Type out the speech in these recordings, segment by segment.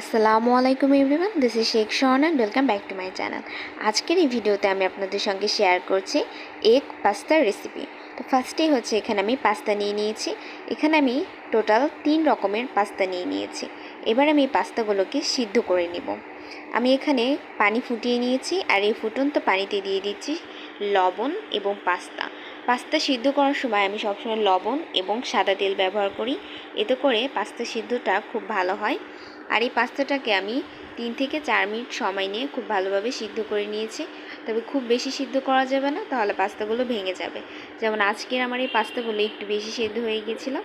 আসসালামু আলাইকুম everyone, this is Sheikh Shohon and welcome back to my channel আজকের এই ভিডিওতে আমি আপনাদের সঙ্গে শেয়ার করছি এগ পাস্তার রেসিপি তো ফার্স্টেই হচ্ছে এখানে আমি পাস্তা নিয়ে নিয়েছি। এখানে আমি টোটাল তিন রকমের পাস্তা নিয়ে নিয়েছি। এবার আমি এই পাস্তাগুলোকে সিদ্ধ করে নেব। আমি এখানে পানি ফুটিয়ে নিয়েছি আর এই ফুটন্ত পানিতে দিয়ে দিচ্ছি লবণ এবং পাস্তা পাস্তা সিদ্ধ করার সময় আমি সবসময় লবণ এবং সাদা তেল ব্যবহার করি। এতে করে পাস্তা সিদ্ধটা খুব ভালো হয়। আর এই পাস্তাটাকে আমি তিন থেকে চার মিনিট সময় নিয়ে খুব ভালোভাবে সিদ্ধ করে নিয়েছি। তবে খুব বেশি সিদ্ধ করা যাবে না, তাহলে পাস্তাগুলো ভেঙে যাবে। যেমন আজকের আমার এই পাস্তাগুলো একটু বেশি সিদ্ধ হয়ে গিয়েছিল।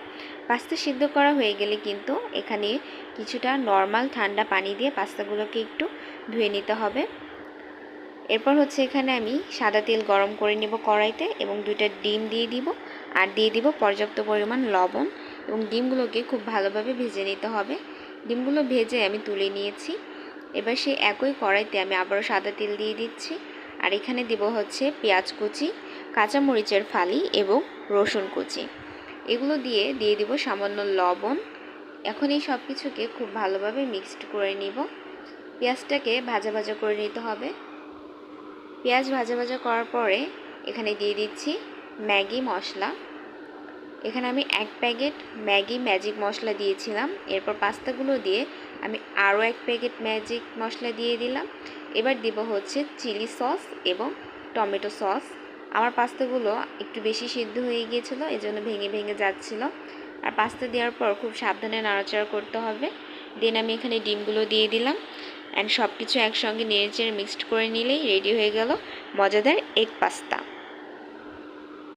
পাস্তা সিদ্ধ করা হয়ে গেলে কিন্তু এখানে কিছুটা নর্মাল ঠান্ডা পানি দিয়ে পাস্তাগুলোকে একটু ধুয়ে নিতে হবে। এরপর হচ্ছে এখানে আমি সাদা তেল গরম করে নেব কড়াইতে এবং দুইটা ডিম দিয়ে দিব। আর দিয়ে দিব পর্যাপ্ত পরিমাণ লবণ এবং ডিমগুলোকে খুব ভালোভাবে ভেজে নিতে হবে। ডিমগুলো ভেজে আমি তুলে নিয়েছি। এবার সেই একই কড়াইতে আমি আবারও সাদা তেল দিয়ে দিচ্ছি। আর এখানে দিব হচ্ছে পেঁয়াজ কুচি, কাঁচামরিচের ফালি এবং রসুন কুচি। এগুলো দিয়ে দিয়ে দিব সামান্য লবণ। এখন এই সব কিছুকে খুব ভালোভাবে মিক্সড করে নিব। পেঁয়াজটাকে ভাজা ভাজা করে নিতে হবে। পেঁয়াজ ভাজা ভাজা করার পরে এখানে দিয়ে দিচ্ছি ম্যাগি মশলা। এখানে আমি এক প্যাকেট ম্যাগি ম্যাজিক মশলা দিয়েছিলাম। এরপর পাস্তাগুলো দিয়ে আমি আরও এক প্যাকেট ম্যাজিক মশলা দিয়ে দিলাম। এবার দিব হচ্ছে চিলি সস এবং টমেটো সস। আমার পাস্তাগুলো একটু বেশি সিদ্ধ হয়ে গিয়েছিল, এজন্য ভেঙে ভেঙে যাচ্ছিল। আর পাস্তা দেওয়ার পর খুব সাবধানে নাড়াচাড়া করতে হবে। দেন আমি এখানে ডিমগুলো দিয়ে দিলাম। অ্যান্ড সব কিছু একসঙ্গে নেড়েচেড়ে মিক্সড করে নিলেই রেডি হয়ে গেল মজাদার এগ পাস্তা